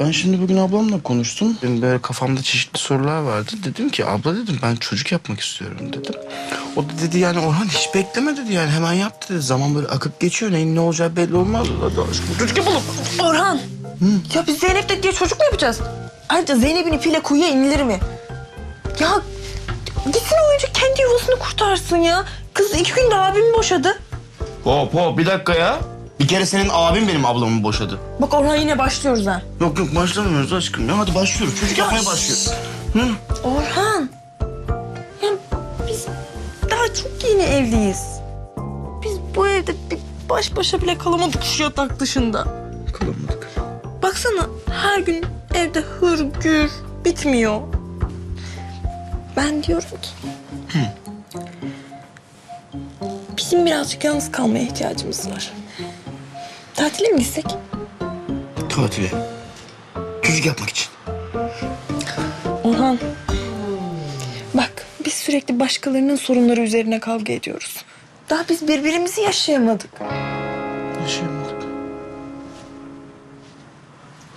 Ben şimdi bugün ablamla konuştum. Benim böyle kafamda çeşitli sorular vardı. Dedim ki abla dedim ben çocuk yapmak istiyorum dedim. O da dedi yani Orhan hiç bekleme dedi yani hemen yap dedi. Zaman böyle akıp geçiyor neyin ne olacağı belli olmaz. Hadi aşkım çocuk yapalım. Orhan. Ya biz Zeynep'le diye çocuk mu yapacağız? Ayrıca Zeynep'in ipiyle kuyuya inilir mi? Ya gitsin oyuncu kendi yuvasını kurtarsın ya. Kız iki günde abimi boşadı. Hop hop bir dakika ya. Bir kere senin abin benim ablamı boşadı. Bak Orhan yine başlıyoruz ha. Yok yok başlamıyoruz aşkım ya hadi başlıyoruz. Çocuk yapmaya başlıyoruz. Hı? Orhan. Ya biz daha çok yeni evliyiz. Biz bu evde bir baş başa bile kalamadık şu yatak dışında. Kalamadık. Baksana her gün evde hırgür bitmiyor. Ben diyorum ki... Bizim birazcık yalnız kalmaya ihtiyacımız var. Tatile mi gitsek? Tatile. Çocuk yapmak için. Orhan. Bak biz sürekli başkalarının sorunları üzerine kavga ediyoruz. Daha biz birbirimizi yaşayamadık. Yaşayamadık.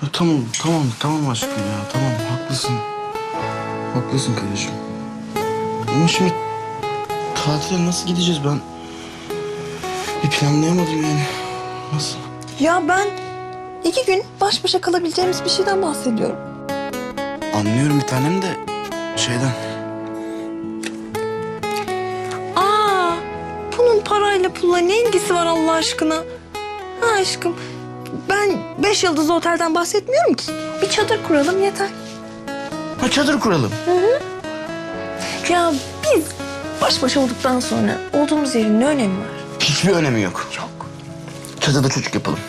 Ya tamam, tamam, tamam aşkım ya. Tamam, haklısın. Haklısın kardeşim. Ama şimdi tatile nasıl gideceğiz ben? Bir planlayamadım yani. Nasıl? Ya ben iki gün baş başa kalabileceğimiz bir şeyden bahsediyorum. Anlıyorum bir tanem de şeyden. Aa, bunun parayla pulla ne ilgisi var Allah aşkına? Ha aşkım, ben beş yıldızlı otelden bahsetmiyorum ki. Bir çadır kuralım yeter. Ha çadır kuralım. Ya biz baş başa olduktan sonra olduğumuz yerin ne önemi var? Hiçbir önemi yok. Yok. Çadırda çocuk yapalım.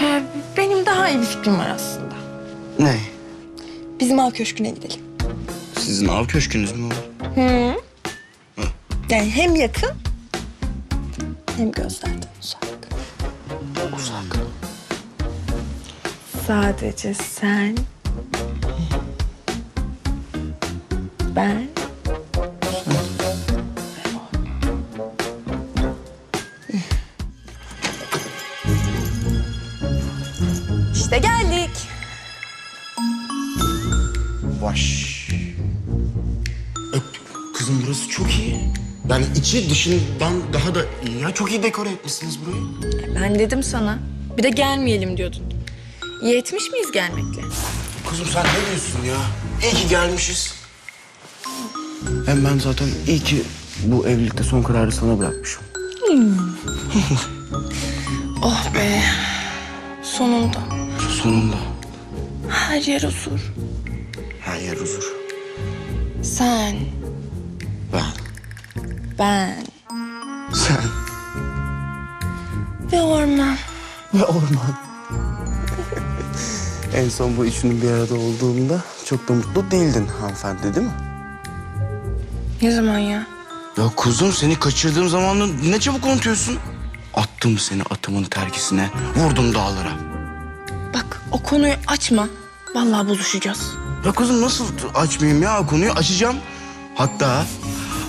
Ha, benim daha iyi bir fikrim var aslında. Ne? Bizim av köşküne gidelim. Sizin av köşkünüz mü var? Hı. Yani hem yakın hem gözlerden uzak. Uzak. Sadece sen, ben Yani içi dışından daha da iyi ya. Çok iyi dekore etmişsiniz burayı. Ben dedim sana. Bir de gelmeyelim diyordun. Yetmiş miyiz gelmekle? Kızım sen ne diyorsun ya? İyi ki gelmişiz. Hem ben zaten iyi ki bu evlilikte son kararı sana bırakmışım. Oh be. Sonunda. Sonunda. Her yer huzur. Her yer huzur. Sen. ben Sen. ve orman. Ve orman. en son bu üçünün bir arada olduğunda çok da mutlu değildin hanımefendi değil mi? Ne zaman ya? Ya kuzum seni kaçırdığım zamanı ne çabuk unutuyorsun. Attım seni atımın terkisine, vurdum dağlara. Bak o konuyu açma. Vallahi bozuşacağız. Ya kuzum nasıl açmayayım ya konuyu açacağım. Hatta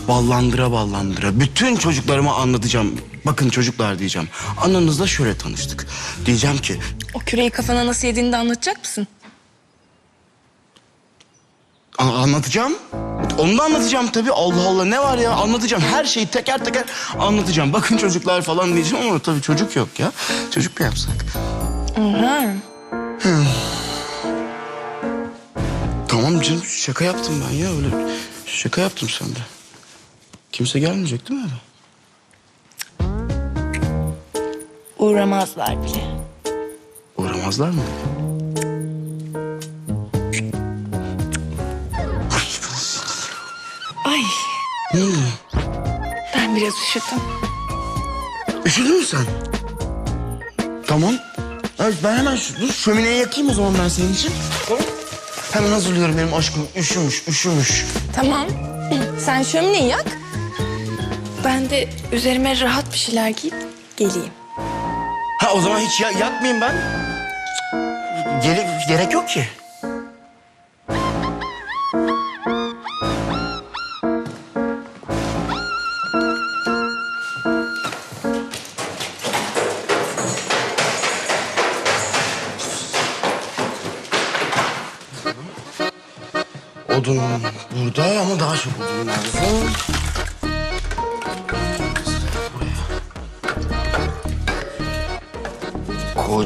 ballandıra ballandıra bütün çocuklarıma anlatacağım. Bakın çocuklar diyeceğim. Ananızla şöyle tanıştık. Diyeceğim ki O küreyi kafana nasıl yediğini de anlatacak mısın? a- anlatacağım. Onu da anlatacağım tabii. Allah Allah ne var ya anlatacağım. Her şeyi teker teker anlatacağım. Bakın çocuklar falan diyeceğim ama tabii çocuk yok ya. Çocuk mu yapsak? Orhan. Tamam canım şaka yaptım ben ya öyle. Şaka yaptım sende. Kimse gelmeyecek değil mi eve? Uğramazlar bile. Uğramazlar mı? Ay Ne oldu? ben biraz üşüdüm. Üşüdün mü sen? Tamam. Ha, Ben hemen şu, dur, şömineyi yakayım o zaman ben senin için. Tamam. Hemen hazırlıyorum benim aşkım. Üşümüş, üşümüş. Tamam. Sen şömineyi yak. Ben de üzerime rahat bir şeyler giyip geleyim. Ha o zaman hiç ya, yakmayayım ben. Gere- gerek yok ki.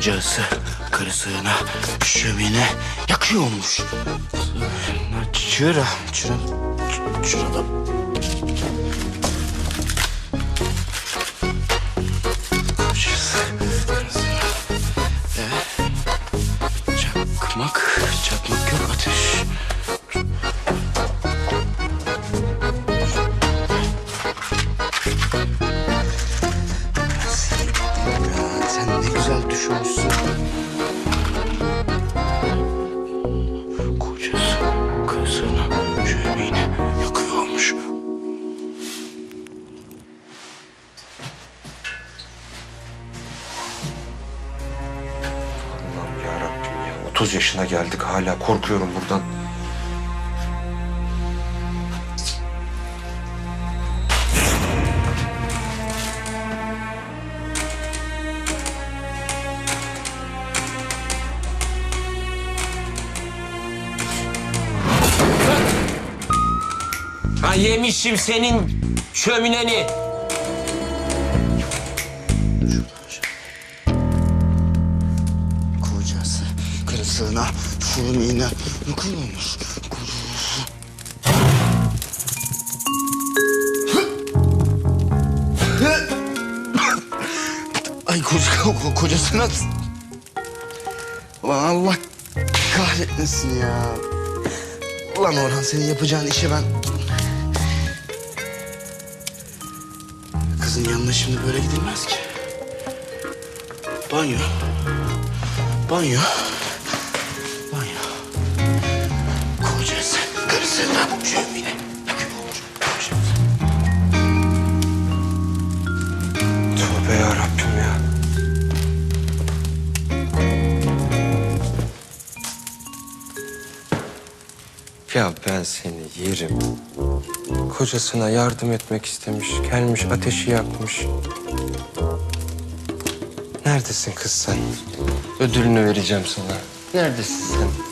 Kocası karısına şömine yakıyormuş. Çıra, çıra, çıra da... korkuyorum buradan. Ha yemişim senin şömineni. Kocası karısına şömine yakıyormuş. Kocası. Ay koca, ko- kocasına... Ulan Allah kahretmesin ya. Ulan Orhan senin yapacağın işe ben... Kızın yanına şimdi böyle gidilmez ki. Banyo. Banyo. Karısına şömine yakıyormuş. Kocası. Tövbe yarabbim ya. Ya ben seni yerim. Kocasına yardım etmek istemiş, gelmiş ateşi yakmış. Neredesin kız sen? Ödülünü vereceğim sana. Neredesin sen?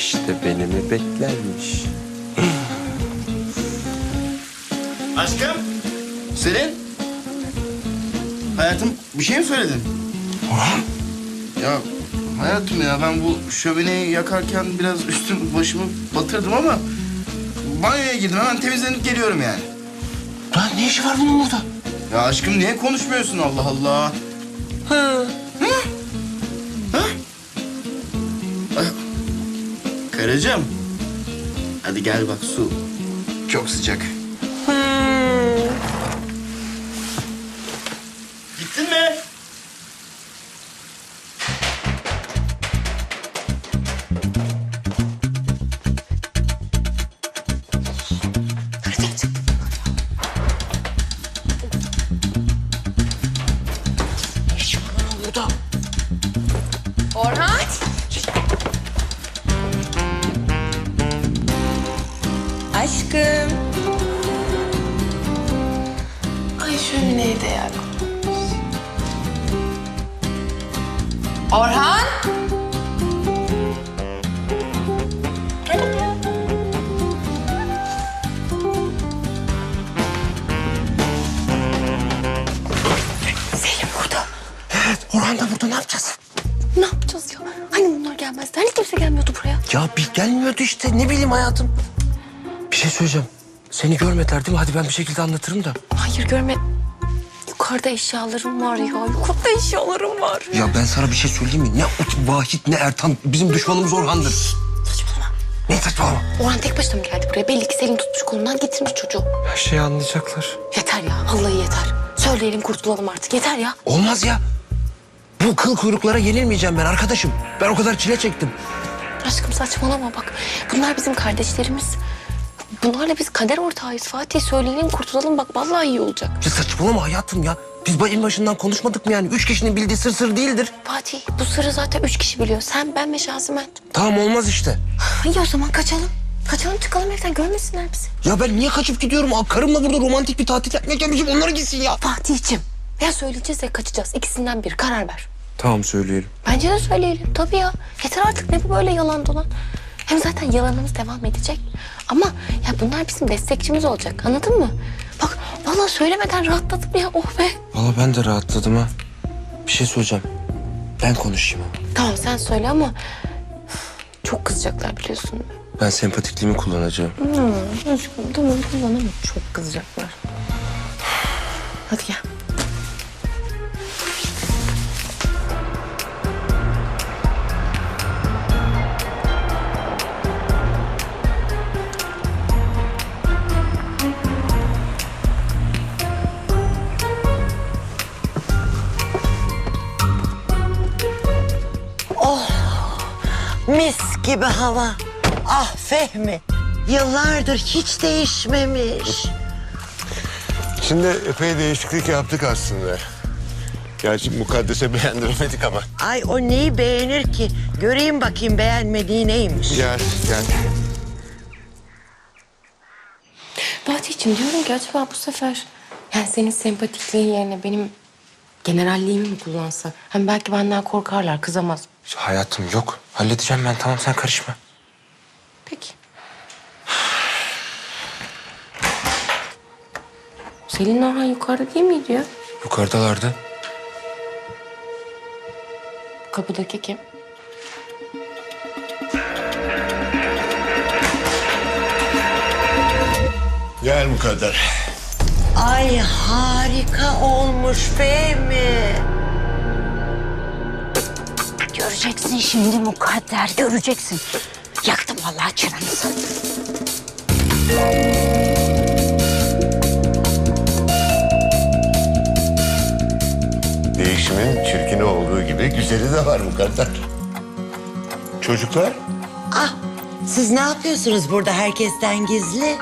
De beni mi beklermiş? Aşkım. Selin. Hayatım bir şey mi söyledin? Orhan. Ya hayatım ya ben bu şömineyi yakarken biraz üstüm başımı batırdım ama... ...banyoya girdim hemen temizlenip geliyorum yani. Lan ne işi var bunun burada? Ya aşkım niye konuşmuyorsun Allah Allah? Ay, Karıcığım. Hadi gel bak su. Çok sıcak. Aşkım. Ay şömineyi de yak. Orhan? Selim burada. Orhan da burada ne yapacağız? Ne yapacağız ya? Hani bunlar gelmezdi? Hani kimse gelmiyordu buraya? Ya bir gelmiyordu işte ne bileyim hayatım. Bir şey söyleyeceğim. Seni görmediler değil mi? Hadi ben bir şekilde anlatırım da. Hayır görme. Yukarıda eşyalarım var ya. Yukarıda eşyalarım var. Ya ben sana bir şey söyleyeyim mi? Ne Ut Vahit ne Ertan. Bizim düşmanımız Orhan'dır. Saçmalama. Ne saçmalama. Orhan tek başına mı geldi buraya? Belli ki Selim tutmuş kolundan getirmiş çocuğu. Her şeyi anlayacaklar. Yeter ya. Vallahi yeter. Söyleyelim kurtulalım artık. Yeter ya. Olmaz ya. Bu kıl kuyruklara yenilmeyeceğim ben arkadaşım. Ben o kadar çile çektim. Aşkım saçmalama bak. Bunlar bizim kardeşlerimiz. Bunlarla biz kader ortağıyız. Fatih söyleyelim kurtulalım bak vallahi iyi olacak. Ya saçmalama hayatım ya. Biz en başından konuşmadık mı yani? Üç kişinin bildiği sır sır değildir. Fatih bu sırrı zaten üç kişi biliyor. Sen, ben ve Şazimen. Tamam olmaz işte. İyi o zaman kaçalım. Kaçalım çıkalım evden görmesinler bizi. Ya ben niye kaçıp gidiyorum? Aa, Karımla burada romantik bir tatil yapmaya gelmişim. Onlara gitsin ya. Fatih'cim ya söyleyeceğiz ya kaçacağız. İkisinden bir karar ver. Tamam söyleyelim. Bence de söyleyelim. Tabii ya. Yeter artık ne bu böyle yalan dolan. Hem zaten yalanımız devam edecek. Ama ya bunlar bizim destekçimiz olacak. Anladın mı? Bak vallahi söylemeden rahatladım ya. Oh be. Valla ben de rahatladım ha. Bir şey söyleyeceğim. Ben konuşayım ama. Tamam sen söyle ama çok kızacaklar biliyorsun. Ben sempatikliğimi kullanacağım. Aşkım tamam ama çok kızacaklar. Hadi gel. Mis gibi hava. Ah Fehmi. Yıllardır hiç değişmemiş. Şimdi epey değişiklik yaptık aslında. Gerçi mukaddese beğendiremedik ama. Ay o neyi beğenir ki? Göreyim bakayım beğenmediği neymiş. Gel, gel. Fatih'ciğim diyorum ki acaba bu sefer yani senin sempatikliğin yerine benim generalliğimi mi kullansa? Hem belki benden korkarlar kızamaz. Hayatım yok. Halledeceğim ben. Tamam sen karışma. Peki. Selin Orhan yukarıda değil miydi ya? Yukarıdalardı. Kapıdaki kim? Gel mukadder. Ay harika olmuş Fehmi. Göreceksin şimdi mukadder, göreceksin. Yaktım vallahi çıranızı. Değişimin çirkini olduğu gibi güzeli de var mukadder. Çocuklar? Ah siz ne yapıyorsunuz burada herkesten gizli?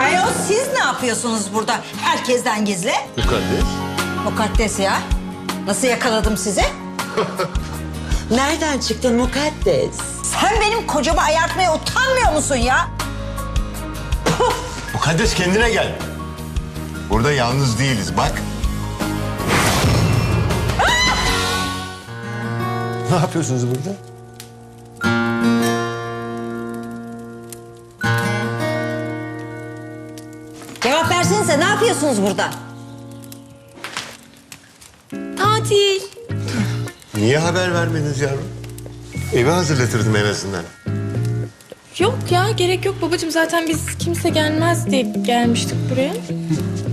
Ayol siz ne yapıyorsunuz burada herkesten gizli? Mukaddes. Mukaddes ya. Nasıl yakaladım sizi? Nereden çıktın mukaddes? Sen benim kocamı ayartmaya utanmıyor musun ya? Mukaddes kendine gel. Burada yalnız değiliz bak. ne yapıyorsunuz burada? Cevap versenize ne yapıyorsunuz burada? Tatil. Niye haber vermediniz yavrum? Evi hazırlatırdım en azından. Yok ya gerek yok babacığım zaten biz kimse gelmez diye gelmiştik buraya.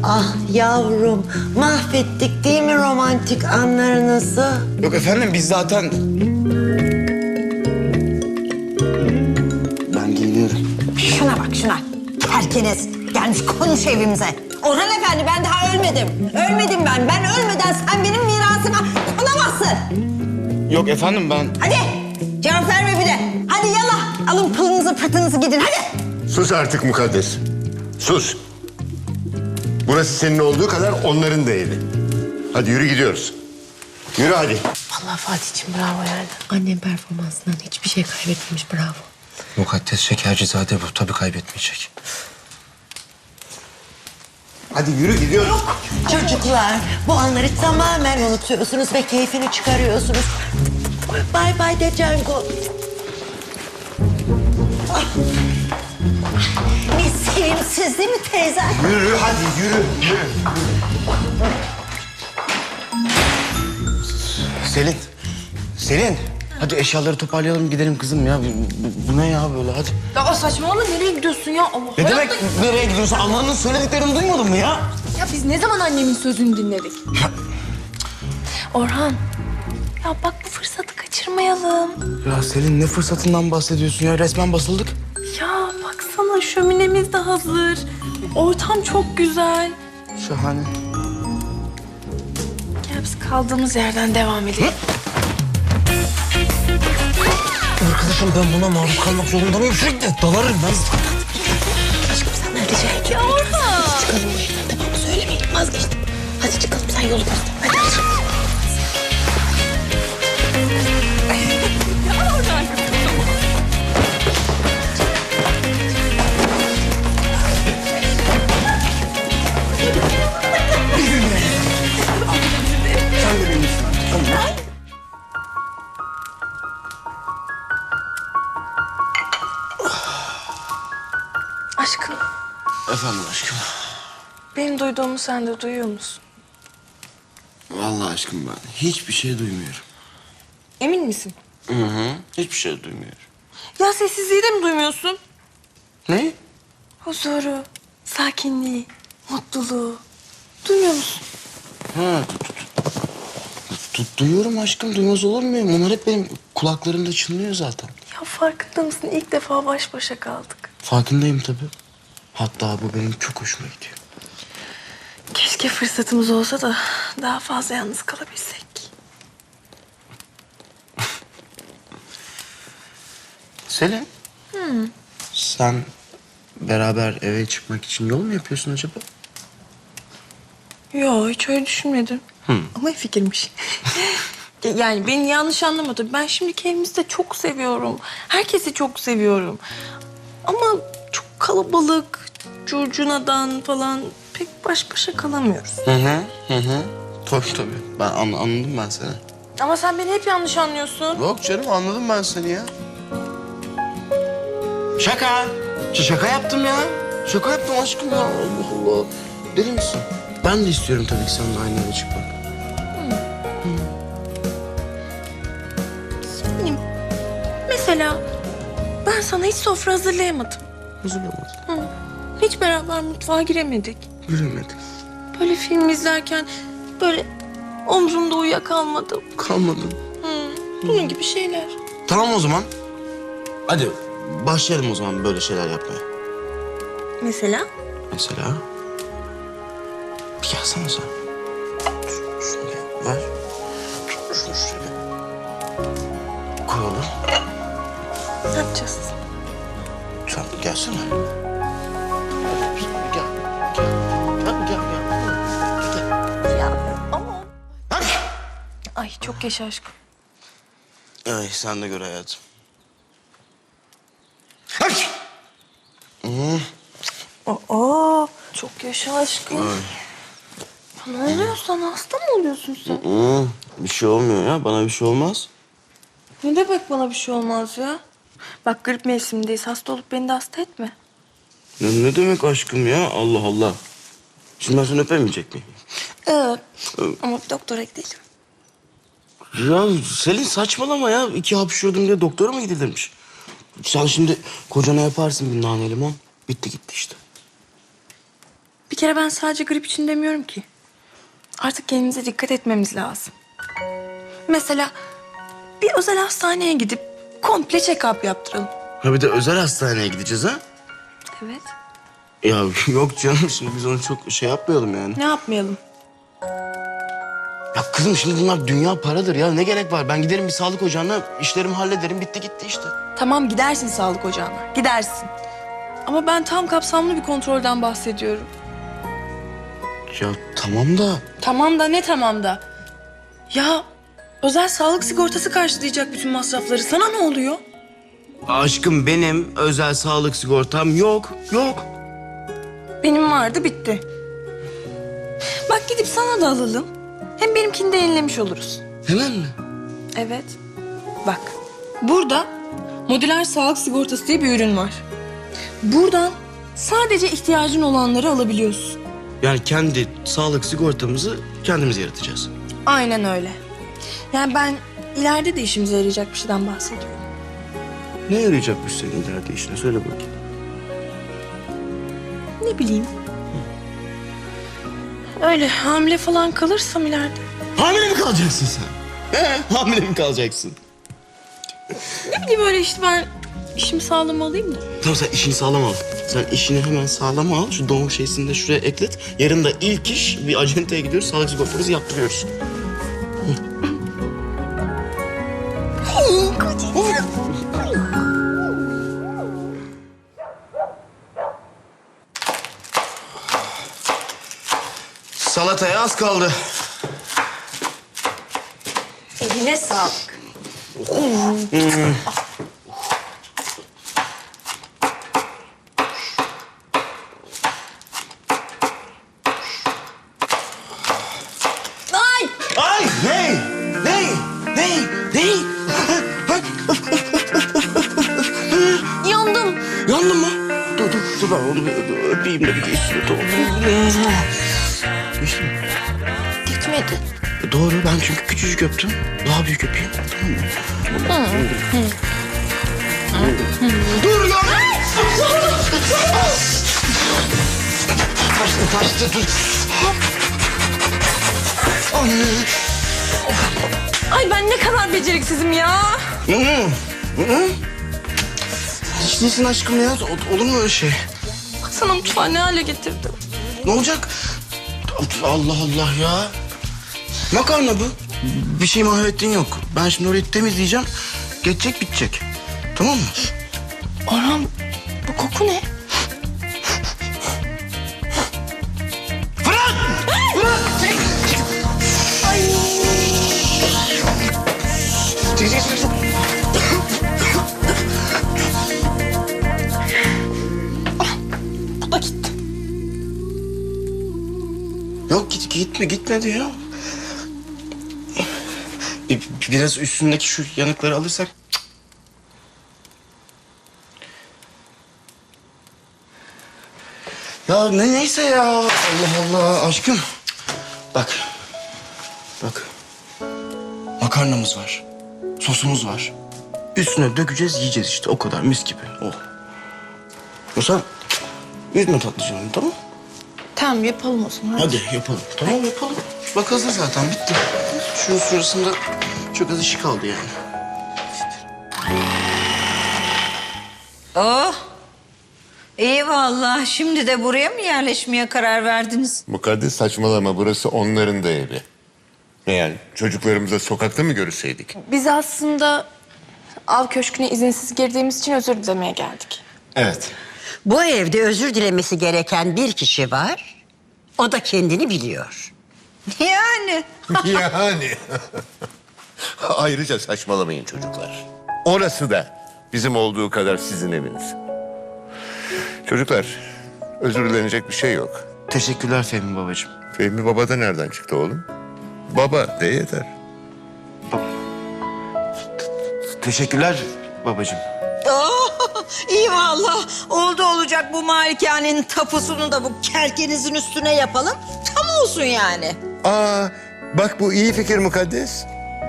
Ah yavrum mahvettik değil mi romantik anlarınızı? Yok efendim biz zaten... Ben geliyorum. Şuna bak şuna. Herkes gelmiş konuş evimize. Orhan Efendi ben daha ölmedim. Ölmedim ben. Ben ölmeden sen benim mirasıma konamazsın. Yok efendim ben... Hadi cevap verme bir de. Hadi yallah. Alın pılınızı pırtınızı gidin hadi. Sus artık mukaddes. Sus. Burası senin olduğu kadar onların da evi. Hadi yürü gidiyoruz. Yürü hadi. Vallahi Fatih'ciğim bravo yani. Annem performansından hiçbir şey kaybetmemiş bravo. Mukaddes Şekercizade bu. Tabii kaybetmeyecek. Hadi yürü gidiyoruz. Çocuklar bu anları tamamen unutuyorsunuz ve keyfini çıkarıyorsunuz. Bay bay de Cengo. Ah. Değil mi teyze? Yürü hadi yürü. yürü. Selin. Selin. Hadi eşyaları toparlayalım gidelim kızım ya. Bu, bu- bu ne ya böyle hadi. Ya saçmalama nereye gidiyorsun ya? Allah Ne demek nereye gidiyorsun? Ananın söylediklerini duymadın mı ya? Ya biz ne zaman annemin sözünü dinledik? Orhan. Ya bak bu fırsatı kaçırmayalım. Ya Selin ne fırsatından bahsediyorsun ya? Resmen basıldık. Ya baksana şöminemiz de hazır. Ortam çok güzel. Şahane. Gel biz kaldığımız yerden devam edelim. Arkadaş Aşkım ben buna maruz kalmak zorunda mıyım sürekli? Dalarım ben. Aşkım sen ne diyeceksin? Ya Orhan. Hadi çıkalım bu evden tamam? Söylemeyin vazgeçtim. Hadi çıkalım sen yolu göster. Hadi. Benim duyduğumu sen de duyuyor musun? Vallahi aşkım ben hiçbir şey duymuyorum. Emin misin? Hı hı. Hiçbir şey duymuyorum. Ya sessizliği de mi duymuyorsun? Ne? Huzuru, sakinliği, mutluluğu. Duymuyor musun? Ha, du- du- du- du- duyuyorum aşkım. Duymaz olur muyum? Bunlar hep benim kulaklarımda çınlıyor zaten. Ya farkında mısın? İlk defa baş başa kaldık. Farkındayım tabii. Hatta bu benim çok hoşuma gidiyor. Keşke fırsatımız olsa da daha fazla yalnız kalabilsek. Selin. Sen beraber eve çıkmak için yol mu yapıyorsun acaba? Yo hiç öyle düşünmedim. Ama iyi fikirmiş. yani beni yanlış anlamadı. Ben şimdi evimizi de çok seviyorum. Herkesi çok seviyorum. Ama çok kalabalık, curcunadan falan pek baş başa kalamıyoruz. Hı hı. Hı hı. Tabii tabii. Ben an- anladım ben seni. Ama sen beni hep yanlış anlıyorsun. Yok canım anladım ben seni ya. Şaka. Ş- Şaka yaptım ya. Şaka yaptım aşkım ya. Allah Allah. Deli misin? Ben de istiyorum tabii ki seninle aynı eve çıkmak. Benim mesela ben sana hiç sofra hazırlayamadım. Hazırlamadım. Hiç beraber mutfağa giremedik. Yürümedik. Böyle film izlerken böyle omzumda uyuyakalmadım. Kalmadım. Bunun gibi şeyler. Tamam o zaman. Hadi başlayalım o zaman böyle şeyler yapmaya. Mesela? Mesela... Bir gelsene sen. Ş- Şunu gel, ver. Şunu şöyle. Koyalım. Ne yapacağız? Sen gelsene. Çok yaşa aşkım. Ay sen de gör hayatım. Hadi. Aa, çok yaşa aşkım. Ya ne oluyor sana? Hasta mı oluyorsun sen? Hı, bir şey olmuyor ya. Bana bir şey olmaz. Ne demek bana bir şey olmaz ya? Bak grip mevsimindeyiz. Hasta olup beni de hasta etme. Ne, ne demek aşkım ya? Allah Allah. Şimdi ben seni öpemeyecek miyim? Evet. Ama doktora gidelim. Ya Selin saçmalama ya. İki hapşurdum diye doktora mı gidilirmiş? Sen şimdi kocana yaparsın bir nane limon. Bitti gitti işte. Bir kere ben sadece grip için demiyorum ki. Artık kendimize dikkat etmemiz lazım. Mesela bir özel hastaneye gidip komple check-up yaptıralım. Ha bir de özel hastaneye gideceğiz ha? Evet. Ya yok canım şimdi biz onu çok şey yapmayalım yani. Ne yapmayalım? Ya kızım şimdi bunlar dünya paradır ya. Ne gerek var? Ben giderim bir sağlık ocağına işlerimi hallederim. Bitti gitti işte. Tamam gidersin sağlık ocağına. Gidersin. Ama ben tam kapsamlı bir kontrolden bahsediyorum. Ya tamam da. Tamam da ne tamam da? Ya özel sağlık sigortası karşılayacak bütün masrafları. Sana ne oluyor? Aşkım benim özel sağlık sigortam yok. Yok. Benim vardı bitti. Bak gidip sana da alalım. Hem benimkini de yenilemiş oluruz. Hemen mi? Evet. Bak burada modüler sağlık sigortası diye bir ürün var. Buradan sadece ihtiyacın olanları alabiliyorsun. Yani kendi sağlık sigortamızı kendimiz yaratacağız. Aynen öyle. Yani ben ileride de işimize yarayacak bir şeyden bahsediyorum. Ne yarayacak bu senin ileride işine? Söyle bakayım. Ne bileyim. Öyle hamile falan kalırsam ileride. Hamile mi kalacaksın sen? He, hamile mi kalacaksın? Ne bileyim öyle işte ben işimi sağlam alayım da. Tamam sen işini sağlam al. Sen işini hemen sağlam al. Şu doğum şeysini de şuraya eklet. Yarın da ilk iş bir acenteye gidiyoruz. Sağlık sigortamızı yaptırıyoruz. Salataya az kaldı. Eline sağlık. Ay! Ay ney? Ney? Ney? Ney? Yandım. Yandın mı? Dur dur dur ben onu bir öpeyim de bir geçsin. Tamam. Mi? Gitmedi. E, Doğru ben çünkü küçücük öptüm. Daha büyük öpeyim. Tamam mı? Dur ya! Taştı taştı dur. Ay ben ne kadar beceriksizim ya. Hı hı. Hı. Hiç değilsin aşkım ya. Olur mu öyle şey? Sana mutfağı ne hale getirdim. Ne olacak? Allah Allah ya. Makarna bu. Bir şey mahvettiğin yok. Ben şimdi orayı temizleyeceğim. Geçecek bitecek. Tamam mı? Orhan bu koku ne? Gitme gitmedi ya. Bir, biraz üstündeki şu yanıkları alırsak. Ya ne neyse ya. Allah Allah aşkım. Bak. Bak. Makarnamız var. Sosumuz var. Üstüne dökeceğiz yiyeceğiz işte o kadar mis gibi. Oh. Yoksa üzme tatlı canım tamam Tamam yapalım o zaman. Hadi yapalım. Tamam yapalım. Bak hazır zaten bitti. Şunun şurasında çok az işi kaldı yani. Oh! İyi vallahi. Şimdi de buraya mı yerleşmeye karar verdiniz? Mukaddes saçmalama burası onların da evi. Yani çocuklarımızla sokakta mı görüşseydik? Biz aslında av köşküne izinsiz girdiğimiz için özür dilemeye geldik. Evet. Bu evde özür dilemesi gereken bir kişi var. O da kendini biliyor. Yani. yani. Ayrıca saçmalamayın çocuklar. Orası da bizim olduğu kadar sizin eviniz. Çocuklar özür dilenecek bir şey yok. Teşekkürler Fehmi babacığım. Fehmi Baba da nereden çıktı oğlum? Baba de yeter. Teşekkürler babacığım. İyi vallahi. Oldu olacak bu malikanenin tapusunu da bu kerkenizin üstüne yapalım. Tam olsun yani. Aa bak bu iyi fikir Mukaddes.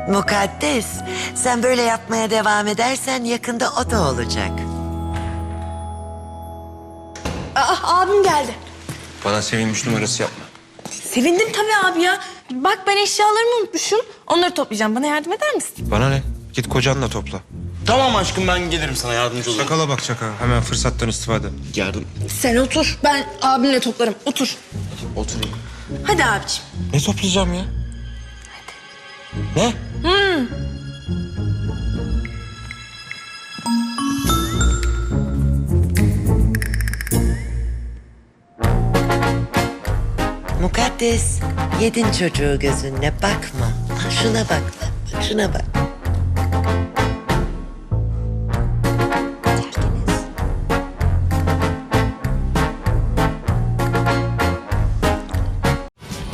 Mukaddes, sen böyle yapmaya devam edersen yakında o da olacak. Aa, abim geldi. Bana sevinmiş numarası yapma. Sevindim tabii abi ya. Bak ben eşyalarımı unutmuşum. Onları toplayacağım. Bana yardım eder misin? Bana ne? Git kocanla topla. Tamam aşkım ben gelirim sana yardımcı olurum. Çakala bak çaka. Hemen fırsattan istifade. Yardım. Sen otur. Ben abimle toplarım. Otur. Oturayım. Hadi abiciğim. Ne toplayacağım ya? Ne? Mukaddes, yedin çocuğu gözünle bakma. Şuna bak, bak şuna bak.